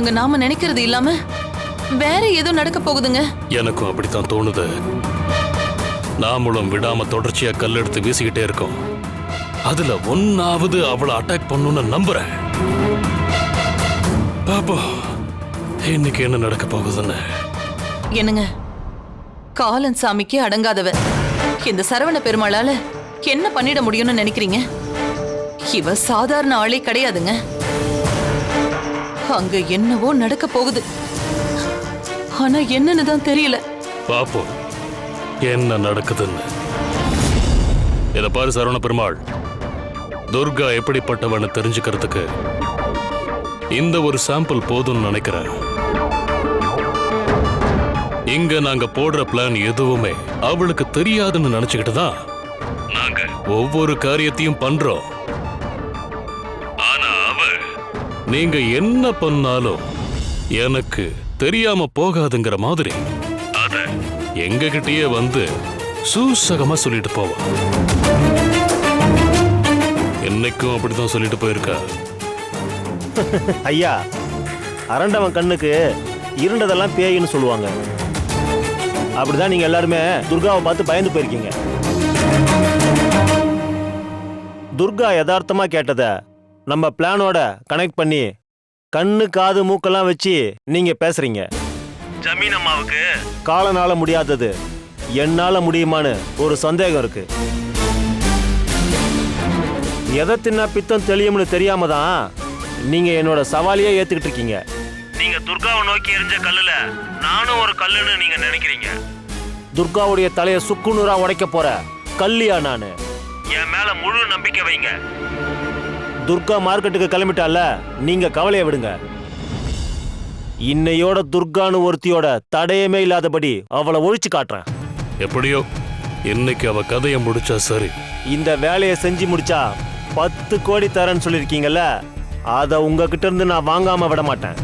அங்க நாம நினைக்கிறது இல்லாம வேற ஏதோ நடக்க போகுதுங்க? எனக்கும் அப்படித்தான் தோணுது. நாமளும் விடாம தொடர்ச்சியா கல் எடுத்து வீசிக்கிட்டே இருக்கோம். அதுல ஒன்னாவது அவளை அட்டாக் பண்ணுன்னு நம்புறேன். பாப்போம் இன்னைக்கு என்ன நடக்க போகுதுன்னு. என்னங்க? காலன் சாமிக்கு அடங்காதவ இந்த சரவண பெருமாளால என்ன பண்ணிட முடியும்னு நினைக்கிறீங்க? இவ சாதாரண ஆளே கிடையாதுங்க. அங்க என்னவோ நடக்க போகுது. ஆனா என்னன்னு தான் தெரியல. பாப்போம். என்ன நடக்குதுன்னு. இத பாரு சரவண பெருமாள். துர்கா எப்படிப்பட்டவன்னு தெரிஞ்சுக்கிறதுக்கு இந்த ஒரு சாம்பிள் போதும்னு நினைக்கிறேன். இங்க நாங்க போடுற பிளான் எதுவுமே அவளுக்கு தெரியாதுன்னு நினைச்சுக்கிட்டு தான் நாங்க ஒவ்வொரு காரியத்தையும் பண்றோம். நீங்க என்ன பண்ணாலும் எனக்கு தெரியாம போகாதுங்கிற மாதிரி. அத எங்ககிட்டயே வந்து சூசகமா சொல்லிட்டு போவா. என்னைக்கும் அப்படிதான் சொல்லிட்டு போயிருக்கா. ஐயா அரண்டவன் கண்ணுக்கு இருண்டதெல்லாம் பேயின்னு சொல்லுவாங்க. அப்படிதான் நீங்க எல்லாருமே துர்காவை பார்த்து பயந்து போயிருக்கீங்க. துர்கா யதார்த்தமா கேட்டத நம்ம பிளானோட கனெக்ட் பண்ணி கண்ணு காது மூக்கெல்லாம் வச்சு நீங்க பேசுறீங்க. ஜமீன் அம்மாவுக்கு காலனால முடியாதது என்னால முடியுமான்னு ஒரு சந்தேகம் இருக்கு. எதை தின்னா பித்தம் தெளியும்னு தெரியாம தான் நீங்க என்னோட சவாலையே ஏத்துக்கிட்டு இருக்கீங்க. நீங்க துர்காவை நோக்கி எரிஞ்ச கல்லுல நானும் ஒரு கல்லுன்னு நீங்க நினைக்கிறீங்க. துர்காவுடைய தலைய சுக்குநூறா உடைக்க போற கல்லியா நானு? என் மேல முழு நம்பிக்கை வைங்க. துர்கா மார்க்கெட்டுக்கு கிளம்பிட்டால நீங்க கவலையை விடுங்க. இன்னையோட துர்கான்னு ஒருத்தியோட தடயமே இல்லாதபடி அவளை ஒழிச்சு காட்டுறேன். எப்படியோ இன்னைக்கு அவ கதையை முடிச்சா சரி. இந்த வேலையை செஞ்சு முடிச்சா பத்து கோடி தரேன்னு சொல்லியிருக்கீங்கல்ல அதை உங்ககிட்ட இருந்து நான் வாங்காம விட மாட்டேன்.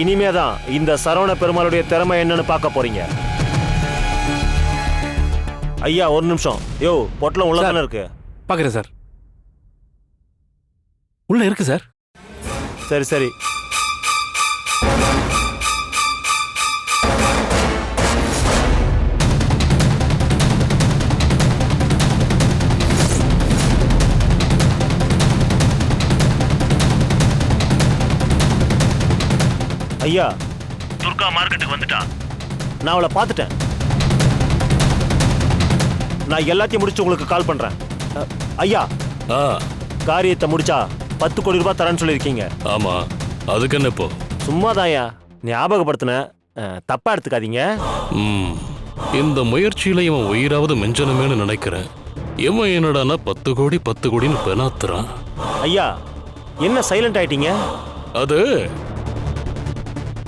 இனிமே தான் இந்த சரவண பெருமாளுடைய திறமை என்னன்னு பார்க்க போறீங்க. ஐயா ஒரு நிமிஷம். யோ பொட்டலம் உள்ள தானே இருக்கு? பார்க்குறேன் சார். உள்ள இருக்கு சார். சரி சரி. ஐயா. துர்கா மார்க்கெட்டுக்கு வந்துட்டா. நான் அவளை பார்த்துட்டேன். நான் எல்லாத்தையும் முடிச்சு உங்களுக்கு கால் பண்றேன். அ, ஐயா. ஆ. காரியத்தை முடிச்சா பத்து கோடி ரூபாய் தரேன்னு சொல்லியிருக்கீங்க. ஆமா. அதுக்கு என்ன இப்போ? சும்மாதான்யா ஞாபகப்படுத்தினேன் அஹ், தப்பா எடுத்துக்காதீங்க. ம், இந்த முயற்சியில இவன் உயிராவது மிஞ்சணுமேனு நினைக்கிறேன். இவன் என்னடான்னா பத்து கோடி பத்து கோடின்னு பெனாத்துறான். ஐயா என்ன சைலண்ட் ஆயிட்டீங்க? அது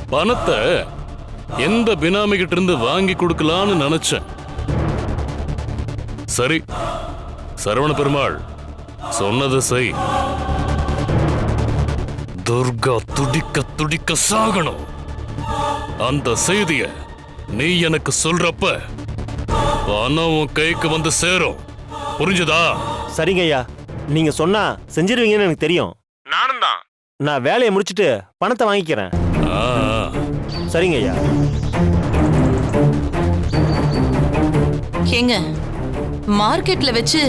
பணத்தை எந்த பினாமி கிட்ட இருந்து வாங்கி கொடுக்கலான்னு நினைச்சேன். சரி சரவண பெருமாள் சொன்னது செய். துர்கா துடிக்க துடிக்க சாகணும். அந்த செய்திய நீ எனக்கு சொல்றப்ப பணம் உன் கைக்கு வந்து சேரும். புரிஞ்சுதா? சரிங்க ஐயா. நீங்க சொன்னா செஞ்சிருவீங்கன்னு எனக்கு தெரியும். நானும் தான். நான் வேலையை முடிச்சிட்டு பணத்தை வாங்கிக்கிறேன். ஆ, சரிங்க ஐயா. ஏங்க மார்க்கெட்ல வச்சு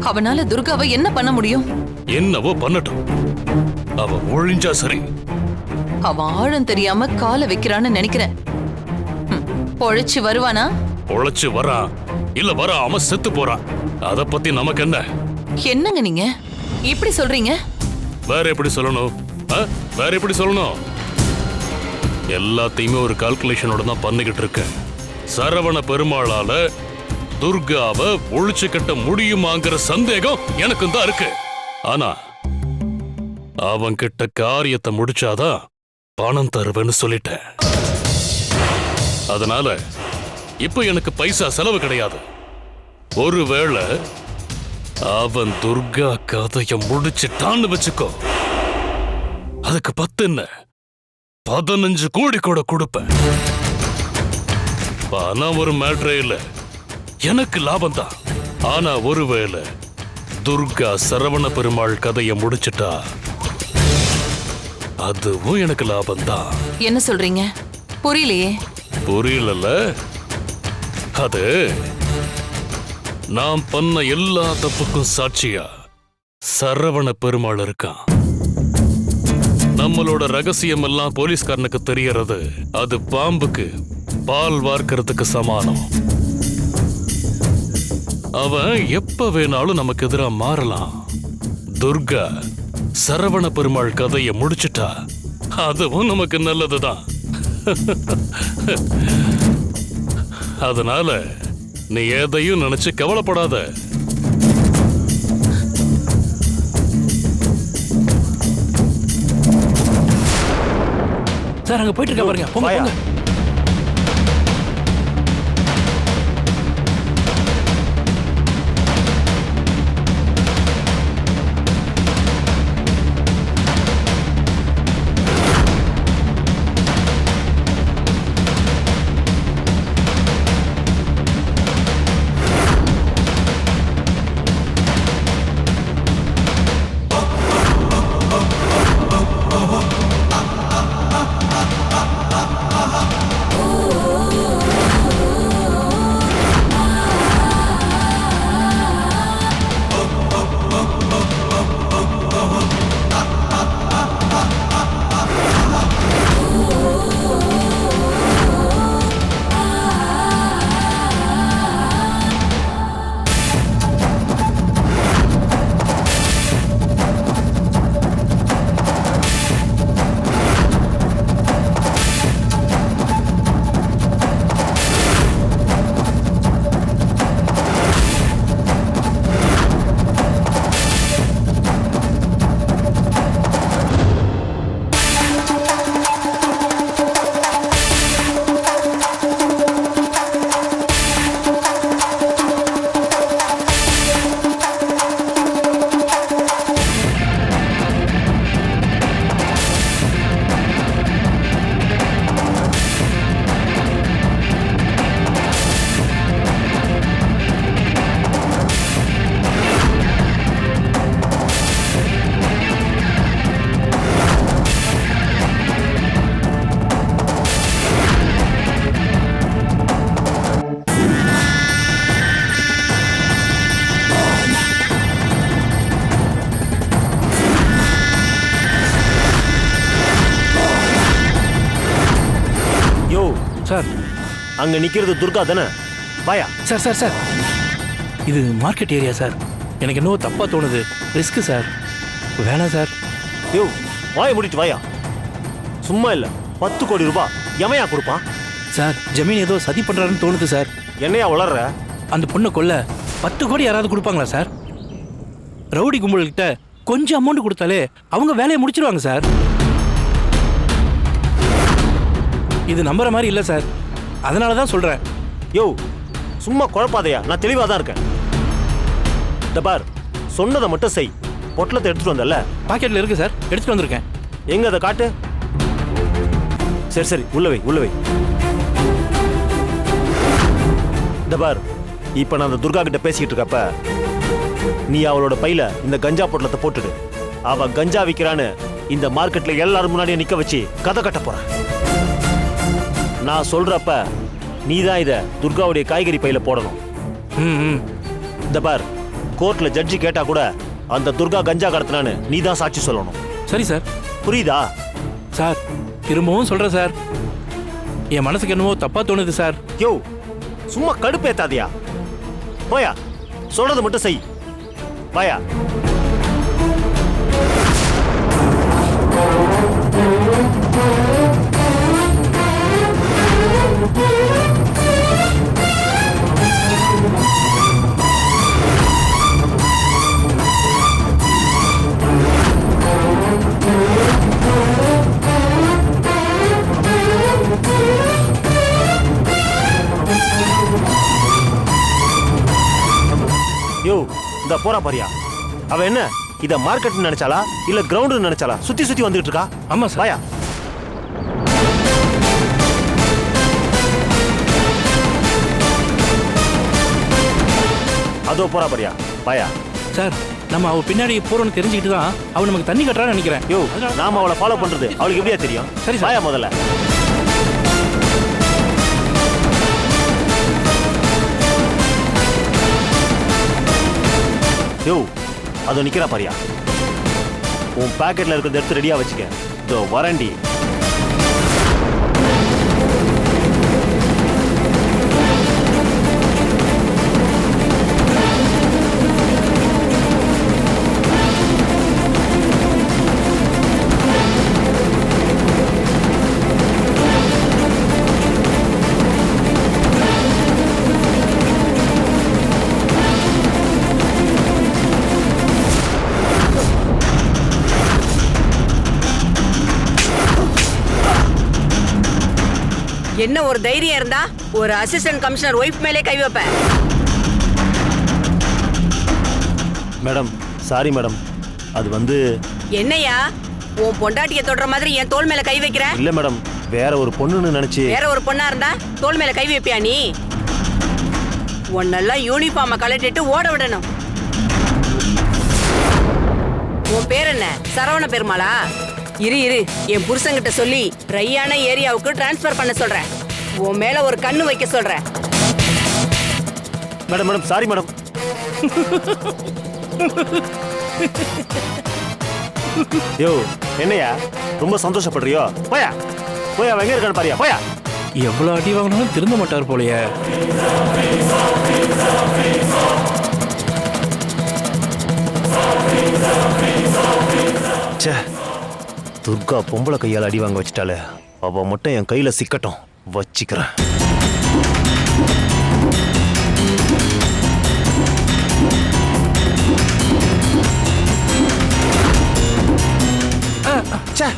அவனால துர்காவை என்ன பண்ண முடியும்? என்னவோ பண்ணட்டும். அவ ஒழிஞ்சா சரி. அவன் ஆழம் தெரியாம காலை வைக்கிறான்னு நினைக்கிறேன். பொழைச்சு வருவானா? உழைச்சு வரான் இல்ல வராம செத்து போறான் அத பத்தி நமக்கு என்ன? என்னங்க நீங்க? இப்படி சொல்றீங்க? வேற எப்படி சொல்லணும்? வேற எப்படி சொல்லணும்? எல்லாத்தையுமே ஒரு கால்குலேஷனோட தான் பண்ணிக்கிட்டு இருக்கேன். சரவண பெருமாளால துர்காவை ஒழிச்சு கட்ட முடியுமாங்கிற சந்தேகம் எனக்கும் தான் இருக்கு. ஆனா அவன் கிட்ட காரியத்தை முடிச்சாதான் பணம் தருவேன்னு சொல்லிட்டேன். அதனால இப்ப எனக்கு பைசா செலவு கிடையாது. ஒருவேளை அவன் துர்கா கதைய முடிச்சிட்டான்னு வச்சுக்கோ. அதுக்கு பத்து என்ன? பதினஞ்சு கோடி கூட கொடுப்பேன். பணம் ஒரு மேட்ரே இல்லை. எனக்கு லாபம் தான் ஆனா ஒருவேளை துர்கா சரவண பெருமாள் கதைய முடிச்சிட்டா அதுவும் எனக்கு லாபம்தான். என்ன சொல்றீங்க? புரியலையே. புரியலல்ல. அது நாம் பண்ண எல்லா தப்புக்கும் சாட்சியா? சரவண பெருமாள் இருக்கான். நம்மளோட ரகசியம் எல்லாம் போலீஸ்காரனுக்கு தெரியறது அது பாம்புக்கு பால் வார்க்கறதுக்கு சமானம். அவன் எப்ப வேணாலும் நமக்கு எதிரா மாறலாம். துர்கா சரவண பெருமாள் கதையை முடிச்சிட்டா. அதுவும் நமக்கு நல்லதுதான். அதனால நீ எதையும் நினைச்சு கவலைப்படாத. சார் அங்க போயிட்டு இருக்க பாருங்க. அங்க நிக்கிறது துர்கா தானே? வாயா. Sir sir sir. இது மார்க்கெட் ஏரியா சார். எனக்கு என்னவோ தப்பா தோணுது. Risk sir. வேணாம் சார். யோ வாயை மூடிட்டு வாயா. சும்மா இல்ல. பத்து கோடி ரூபாய் எமையா கொடுப்பான்? சார் ஜமீன் ஏதோ சதி பண்றாருன்னு தோணுது சார். என்னையா வளர்ற? அந்த பொண்ணை கொல்ல பத்து கோடி யாராவது கொடுப்பாங்களா சார்? ரவுடி கும்பல்கிட்ட கொஞ்சம் அமௌண்ட் கொடுத்தாலே அவங்க வேலையை முடிச்சிருவாங்க சார். இது நம்புற மாதிரி இல்லை சார். அதனால தான் சொல்கிறேன் யோ சும்மா குழப்பாதையா. நான் தெளிவா தான் இருக்கேன். இந்த பார் சொன்னதை மட்டும் செய். பொட்டலத்தை எடுத்துட்டு வந்தல பாக்கெட்டில் இருக்கு சார் எடுத்துட்டு வந்திருக்கேன். எங்க அதை காட்டு? சரி சரி. உள்ள வை உள்ள வை. இந்த பார் இப்ப நான் அந்த துர்கா கிட்ட பேசிக்கிட்டு இருக்கப்ப நீ அவளோட பையில இந்த கஞ்சா பொட்டலத்தை போட்டுடு. அவ கஞ்சா விக்கிறான்னு இந்த மார்க்கெட்ல எல்லாரும் முன்னாடியே நிக்க வச்சு கதை கட்ட போறேன் நான் சொல்றப்ப நீ தான் இத துர்காவுடைய காய்கறி பையில போடணும். ம் ம். இந்த பார் கோர்ட்ல ஜட்ஜி கேட்டா கூட அந்த துர்கா கஞ்சா கடத்தினான்னு நீ தான் சாட்சி சொல்லணும். சரி சார். புரியுதா? சார் திரும்பவும் சொல்கிறேன் சார். என் மனசுக்கு என்னவோ தப்பாக தோணுது சார். யோ சும்மா கடுப்பேத்தாதியா? போயா சொல்றது மட்டும் செய். வாயா. இந்த போறா பாரியா. அவ என்ன இத மார்க்கெட் நினைச்சாளா இல்ல கிரவுண்ட் நினைச்சாளா? சுத்தி சுத்தி வந்துட்டு இருக்கா? ஆமாம் சார். வாயா அதோ போறா பாரியா. வாயா சார் நம்ம அவ பின்னாடி போறோம்னு தெரிஞ்சுக்கிட்டு தான் அவ நமக்கு தண்ணி கட்டுறான்னு நினைக்கிறேன். யோ நாம அவளை ஃபாலோ பண்றது அவளுக்கு எப்படியா தெரியும்? சரி, சார். வாயா முதல்ல. யோ அது நிக்கிறா பாரியா? உன் பாக்கெட்ல இருக்கிறத எடுத்து ரெடியா வச்சுக்க. இதோ வரண்டி என்ன ஒரு தைரியம் இருந்தா ஒரு அசிஸ்டன்ட் கமிஷனர் ஒய்ஃப் மேலே கை வைப்ப மேடம் சாரி மேடம். அது வந்து என்னையா? உன் பொண்டாட்டிய தொடுற மாதிரி என் தோள் மேல கை வைக்கிற? இல்ல மேடம் வேற ஒரு பொண்ணுன்னு நினைச்சு வேற ஒரு பொண்ணா இருந்தா தோள் மேல கை வைப்பியா நீ? உன்னெல்லாம் யூனிஃபார்ம கழட்டிட்டு ஓட விடணும். உன் பேர் என்ன? சரவண பெருமாளா? இரு இரு. என் புருஷன்கிட்ட சொல்லி ரையான ஏரியாவுக்கு டிரான்ஸ்ஃபர் பண்ண சொல்றேன். உன் மேல ஒரு கண்ணு வைக்க சொல்றேன். Madam madam sorry madam. யோ என்னையா? ரொம்ப சந்தோஷப்படுறியோ? போயா. போயா எங்க இருக்கான்னு பாரியா. போயா. எவ்வளவு அடி வாங்கினாலும் திருந்த மாட்டார் போலயே. ச்சே. துர்கா பொம்பளை கையால் அடி வாங்க வச்சிட்டாலே அவ மட்டும் என் கையில சிக்கட்டும். வச்சிக்கிறேன். ச்சே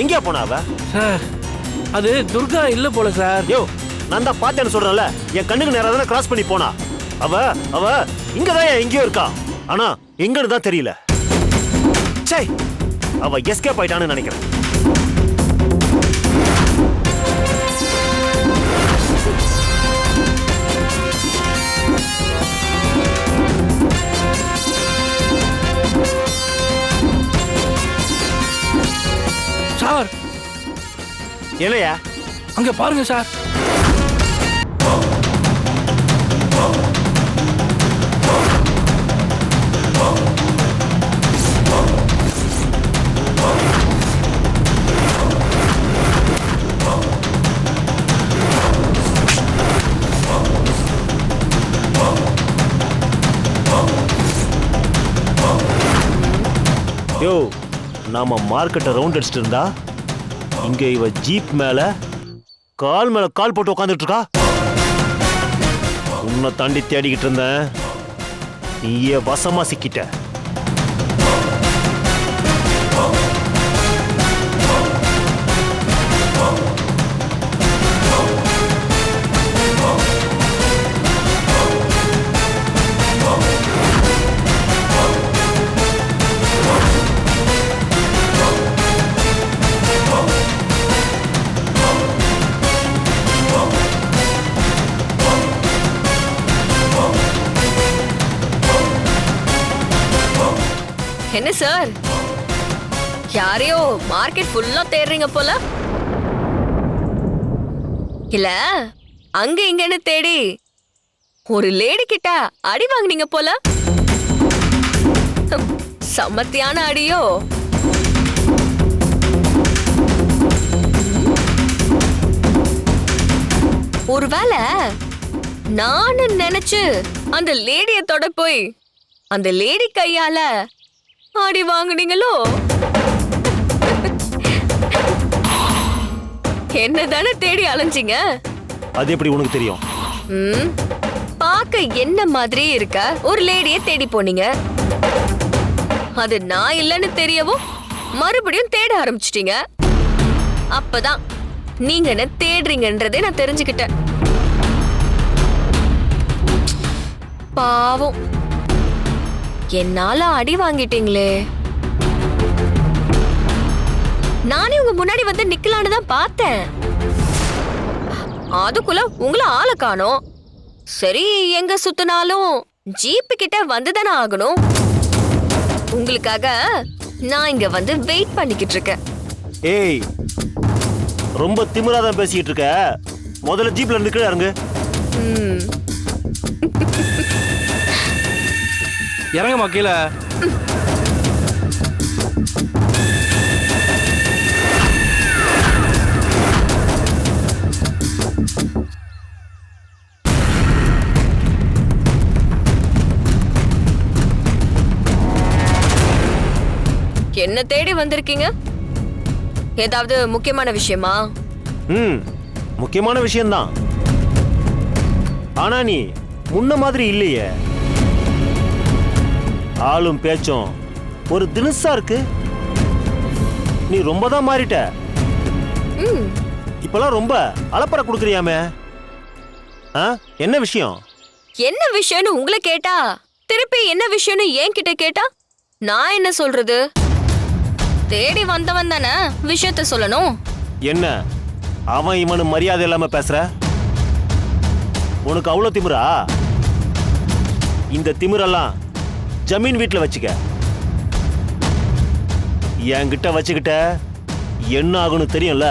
எங்கேயா போனா அவ? சார் அது துர்கா இல்ல போல சார். யோ நான் தான் பார்த்தேன்னு சொல்றேன்ல. என் கண்ணுக்கு நேரா தானே கிராஸ் பண்ணி போனா. அவ அவ இங்கதான் எங்கேயோ இருக்கா. ஆனா எங்கன்னு தான் தெரியல. ச்சே அவ எஸ்கேப் ஆயிட்டான்னு நினைக்கிறேன். சார். என்னையா அங்க பாருங்க சார். நாம மார்க்கெட்டை ரவுண்ட் அடிச்சிட்டு இருந்தா இங்க இவ ஜீப் மேல கால் மேல கால் போட்டு உட்காந்துட்டு இருக்கா உன்னை தாண்டி தேடிக்கிட்டு இருந்தேன். நீயே வசமா சிக்கிட்ட. மார்க்கெட் ஃபுல்லா தேடுறீங்க போல. இல்ல அங்க இங்கன்னு தேடி ஒரு லேடி கிட்ட அடி வாங்குனீங்க போல. சமத்தியான அடியோ. ஒருவேளை நானும் நினைச்சு அந்த லேடிய தொட போய் அந்த லேடி கையால அடி வாங்குனீங்களோ? என்னதானே தேடி அலைஞ்சீங்க? அது எப்படி உனக்கு தெரியும்? ம் பார்க்க என்ன மாதிரி இருக்க? ஒரு லேடிய தேடி போனீங்க. அது நான் இல்லைன்னு தெரியவும் மறுபடியும் தேட ஆரம்பிச்சிட்டீங்க. அப்பதான் நீங்க என்ன தேடுறீங்கன்றதே நான் தெரிஞ்சுக்கிட்டேன். பாவம். என்னால அடி வாங்கிட்டீங்களே. நானே உங்க முன்னாடி வந்து நிக்கலான்னு தான் பார்த்தேன். அதுக்குள்ள உங்களை ஆளை காணோம். சரி எங்க சுத்தினாலும் ஜீப்பு கிட்ட வந்துதானே ஆகணும். உங்களுக்காக நான் இங்க வந்து வெயிட் பண்ணிக்கிட்டு இருக்கேன். ஏய் ரொம்ப திமிராதான் பேசிக்கிட்டு இருக்க. முதல்ல ஜீப்ல இருந்து கீழே இறங்கு. ம், இறங்கம்மா கீழே? என்ன தேடி வந்திருக்கீங்க? ஏதாவது முக்கியமான விஷயமா? ம் முக்கியமான விஷயம்தான். ஆனா நீ முன்ன மாதிரி இல்லையே. ஆளும் பேச்சும் ஒரு தினுசா இருக்கு. நீ ரொம்ப தான் மாறிட்ட. ம். இப்பெல்லாம் ரொம்ப அலப்பறை கொடுக்குறியாமே. ஆ என்ன விஷயம்? என்ன விஷயம்னு உங்களை கேட்டா? திருப்பி என்ன விஷயம்னு என்கிட்ட கேட்டா? நான் என்ன சொல்றது? தேடி வந்தவன் தானே விஷயத்த சொல்லணும்? என்ன? அவன் இவனு மரியாதை இல்லாம பேசுற? உனக்கு அவ்வளோ திமிரா? இந்த திமிரெல்லாம் ஜமீன் வீட்டில் வச்சுக்க. என்கிட்ட வச்சுக்கிட்ட என்ன ஆகும்னு தெரியும்ல?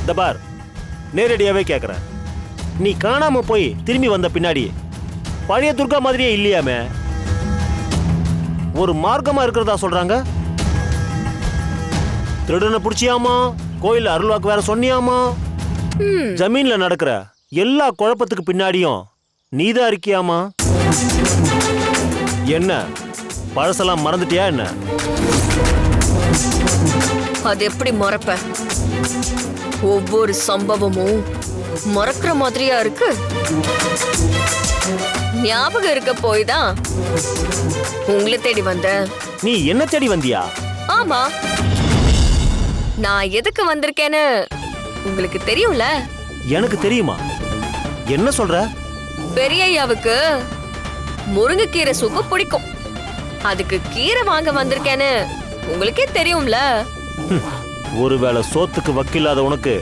இந்த பார் நேரடியாவே கேட்குறேன் நீ காணாம போய் திரும்பி வந்த பின்னாடி பழைய துர்கா மாதிரியே இல்லையாமே? ஒரு மார்க்கமா இருக்கிறதா சொல்றாங்க? திருடனை பிடிச்சியாமா? கோயில்ல அருள்வாக்கு வேற சொன்னியாமா? ஜமீன்ல நடக்கிற எல்லா குழப்பத்துக்கு பின்னாடியும் நீதான் இருக்கியாமா? என்ன? பழசெல்லாம் மறந்துட்டியா என்ன? அது எப்படி மறப்ப? ஒவ்வொரு சம்பவமும் மறக்கிற மாதிரியா இருக்கு? ஞாபகம் இருக்க போய் தான் உங்களை தேடி வந்தேன். நீ என்ன தேடி வந்தியா? ஆமா. நான் எதுக்கு வந்திருக்கேன்னு உங்களுக்கு தெரியும்ல? எனக்கு தெரியுமா? என்ன சொல்ற? பெரியய்யாவுக்கு முருங்கைக்கீரை சூப்பு பிடிக்கும். அதுக்கு கீரை வாங்க வந்திருக்கேன்னு உங்களுக்கே தெரியும்ல? ஒருவேளை சோத்துக்கு வக்கில்லாத உனக்கு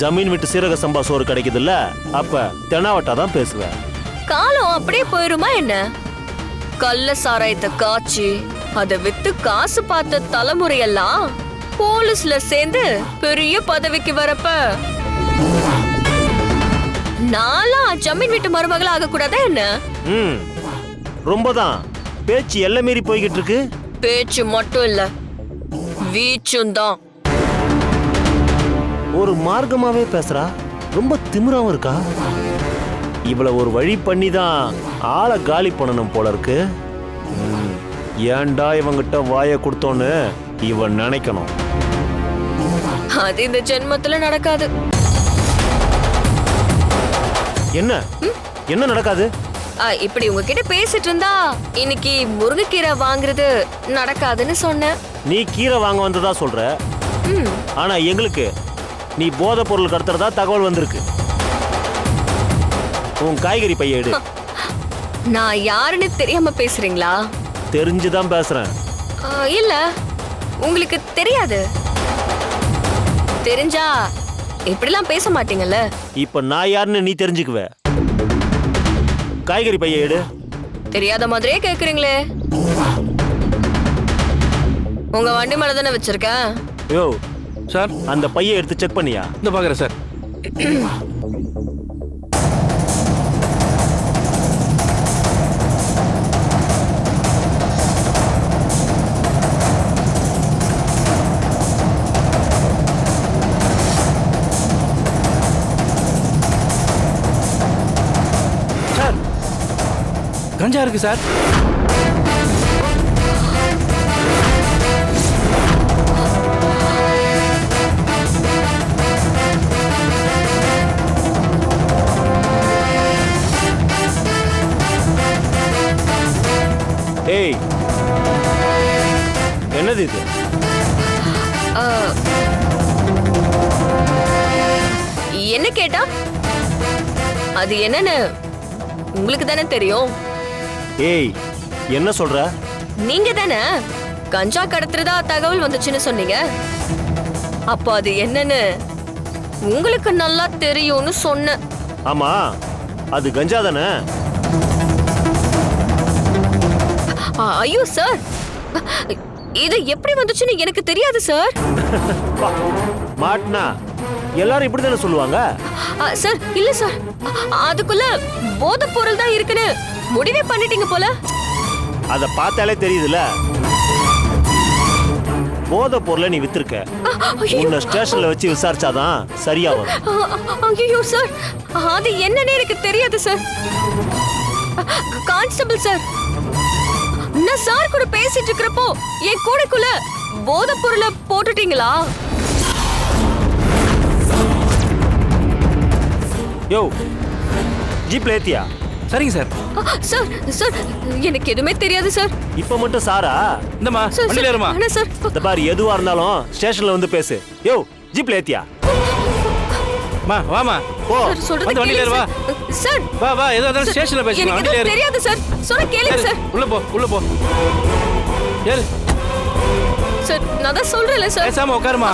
ஜமீன் விட்டு சீரக சம்பா சோறு கிடைக்குதுல்ல? அப்ப தெனாவட்டா தான் பேசுவேன் காலம் அப்படியே போயிருமா என்ன? கள்ள சாராயத்தை காய்ச்சி அதை வித்து காசு பார்த்த தலைமுறையெல்லாம் போலீஸ்ல சேர்ந்து பெரிய பதவிக்கு வரப்ப. நான்லாம் ஜமீன் வீட்டு மருமகளா ஆக கூடாதா என்ன? ம் ரொம்ப தான் பேச்சு எல்லை மீறி போய்கிட்டு இருக்கு. பேச்சு மட்டும் இல்ல வீச்சும் தான். ஒரு மார்க்கமாவே பேசுறா? ரொம்ப திமிராவும் இருக்கா? இவள ஒரு வழி பண்ணி தான் ஆளை காலி பண்ணணும் போல இருக்கு. ஏன்டா இவங்கிட்ட வாயை கொடுத்தோன்னு இவன் நினைக்கணும். அது இந்த ஜென்மத்துல நடக்காது. என்ன? என்ன நடக்காது? இப்படி உங்ககிட்ட பேசிட்டு இருந்தா இன்னைக்கு முருங்கைக்கீரை வாங்குறது நடக்காதுன்னு சொன்னேன். நீ கீரை வாங்க வந்ததா சொல்ற? ஆனா எங்களுக்கு நீ போதை பொருள் கடத்துறதா தகவல் வந்திருக்கு. உன் காய்கறி பைய எடு. நான் யாருன்னு தெரியாம பேசுறீங்களா? தெரிஞ்சுதான் பேசுறேன். இல்ல. உங்களுக்கு தெரியாது. தெரிஞ்சா இப்படிலாம் பேச மாட்டீங்கல்ல? இப்ப நான் யாருன்னு நீ தெரிஞ்சுக்குவ. காய்கறி பைய எடு. தெரியாத மாதிரியே கேக்குறீங்களே. உங்க வண்டி மேல தானே வச்சிருக்கேன். யோ சார் அந்த பைய எடுத்து செக் பண்ணியா? இந்த பார்க்குறேன் சார். சார் கஞ்சா இருக்கு சார். ஏய் என்னது இது? ஆ, என்ன கேட்டா? அது என்னன்னு உங்களுக்கு தானே தெரியும். ஏய் என்ன சொல்ற? நீங்க தானே கஞ்சா கடத்துறதா தகவல் வந்துச்சுன்னு சொன்னீங்க. அப்போ அது என்னன்னு உங்களுக்கு நல்லா தெரியும்னு சொன்னேன். ஆமா அது கஞ்சா தானே? ஐயோ சார் இது எப்படி வந்துச்சுன்னு எனக்கு தெரியாது சார் பா, மாட்டினா எல்லாரும் இப்படி தானே சொல்லுவாங்க சார் இல்ல சார் அதுக்குள்ள போதைப் பொருள் தான் இருக்குன்னு முடிவே பண்ணிட்டீங்க போல. அதை பார்த்தாலே தெரியுதுல போதை பொருளை நீ வித்திருக்க. உன்னை ஸ்டேஷன்ல வச்சு விசாரிச்சாதான் சரியா வரும். ஐயோ சார் அது என்னன்னு எனக்கு தெரியாது சார் கான்ஸ்டபிள் சார் நான் சார் கூட பேசிட்டு இருக்கிறப்போ என் கூடைக்குள்ள போதைப் பொருளை போட்டுட்டீங்களா? யோ ஜீப்ல ஏத்தியா? சரிங்க சார். சார் சார் எனக்கு எதுவுமே தெரியாது சார். இப்ப மட்டும் சாரா? இந்தம்மா சார் வண்டியில ஏறுமா என்ன சார். இந்த பாரு எதுவா இருந்தாலும் ஸ்டேஷன்ல வந்து பேசு. யோ ஜீப்ல ஏத்தியா? மா வாமா போ. சார் சொல்றது வந்து வண்டியில கேளுங்க ஏறு, வா சார். வா வா ஏதோ இருந்தாலும் ஸ்டேஷன்ல எதுவும் ஏறு. தெரியாது சார். சொல்ல கேளுங்க சார். உள்ள போ உள்ள போ. ஏறு சார் நான் தான் சொல்றேன்ல சார். பேசாம உட்காருமா?